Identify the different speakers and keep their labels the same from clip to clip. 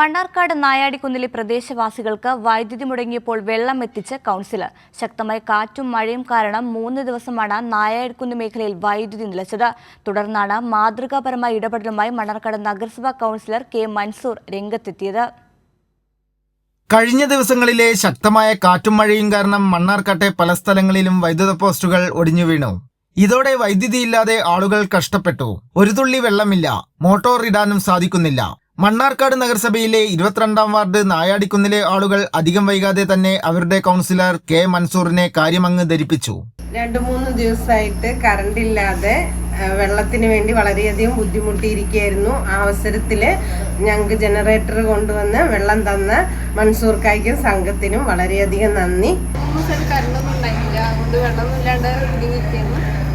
Speaker 1: മണ്ണാർക്കാട് നായാടിക്കുന്നിലെ പ്രദേശവാസികൾക്ക് വൈദ്യുതി മുടങ്ങിയപ്പോൾ വെള്ളം എത്തിച്ച് കൗൺസിലർ. ശക്തമായ കാറ്റും മഴയും കാരണം മൂന്ന് ദിവസമാണ് നായാടിക്കുന്ന് മേഖലയിൽ വൈദ്യുതി നിലച്ചത്. തുടർന്നാണ് മാതൃകാപരമായ ഇടപെടലുമായി മണ്ണാർക്കാട് നഗരസഭാ കൗൺസിലർ കെ. മൻസൂർ രംഗത്തെത്തിയത്.
Speaker 2: കഴിഞ്ഞ ദിവസങ്ങളിലെ ശക്തമായ കാറ്റും മഴയും കാരണം മണ്ണാർക്കാട്ടെ പല സ്ഥലങ്ങളിലും വൈദ്യുത പോസ്റ്റുകൾ ഒടിഞ്ഞു വീണു. ഇതോടെ വൈദ്യുതിയില്ലാതെ ആളുകൾ കഷ്ടപ്പെട്ടു. ഒരു തുള്ളി വെള്ളമില്ല. മോട്ടോർ ഇടാനും സാധിക്കുന്നില്ല. മണ്ണാർക്കാട് നഗരസഭയിലെ ഇരുപത്തിരണ്ടാം വാർഡ് നായാടിക്കുന്നിലെ ആളുകൾ അധികം വൈകാതെ തന്നെ അവരുടെ കൗൺസിലർ കെ മൻസൂറിനെ കാര്യമങ്ങ് ധരിപ്പിച്ചു.
Speaker 3: രണ്ടു മൂന്ന് ദിവസമായിട്ട് കറണ്ട് ഇല്ലാതെ വെള്ളത്തിന് വേണ്ടി വളരെയധികം ബുദ്ധിമുട്ടിയിരിക്കുകയായിരുന്നു. ആ അവസരത്തിൽ ഞങ്ങൾക്ക് ജനറേറ്റർ കൊണ്ടുവന്ന് വെള്ളം തന്ന മൻസൂർ കായ്ക്കും സംഘത്തിനും വളരെയധികം നന്ദി.
Speaker 4: കറണ്ടൊന്നും ഉണ്ടായില്ല. അതുകൊണ്ട് വെള്ളമൊന്നും ഇല്ലാണ്ട്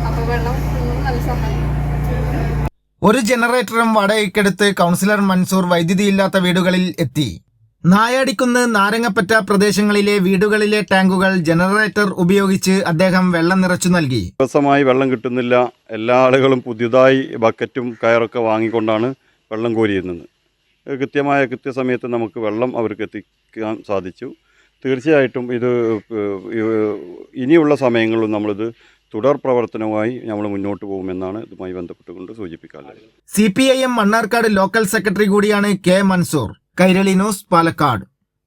Speaker 4: അപ്പോൾ വെള്ളം നല്ല സഹായം
Speaker 2: ഒരു ജനറേറ്ററും വാടകയ്ക്കെടുത്ത് കൗൺസിലർ മൻസൂർ വൈദ്യുതിയില്ലാത്ത വീടുകളിൽ എത്തി. നായാടിക്കുന്ന് നാരങ്ങപ്പറ്റ പ്രദേശങ്ങളിലെ വീടുകളിലെ ടാങ്കുകൾ ജനറേറ്റർ ഉപയോഗിച്ച് അദ്ദേഹം വെള്ളം നിറച്ചു നൽകി.
Speaker 5: ദിവസമായി വെള്ളം കിട്ടുന്നില്ല. എല്ലാ ആളുകളും പുതിയതായി ബക്കറ്റും കയറൊക്കെ വാങ്ങിക്കൊണ്ടാണ് വെള്ളം കോരിയിരുന്നത്. കൃത്യമായ കൃത്യസമയത്ത് നമുക്ക് വെള്ളം അവർക്ക് എത്തിക്കാൻ സാധിച്ചു. തീർച്ചയായിട്ടും ഇത് ഇനിയുള്ള സമയങ്ങളിലും നമ്മളിത് തുടർ പ്രവർത്തനവുമായി നമ്മൾ മുന്നോട്ട് പോകുമെന്നാണ് ഇതുമായി ബന്ധപ്പെട്ടുകൊണ്ട് സൂചിപ്പിക്കാനുള്ളത്.
Speaker 2: C P I M Mannarkkad local secretary കൂടിയാണ് കെ മൻസൂർ. കൈരളി ന്യൂസ് പാലക്കാട്.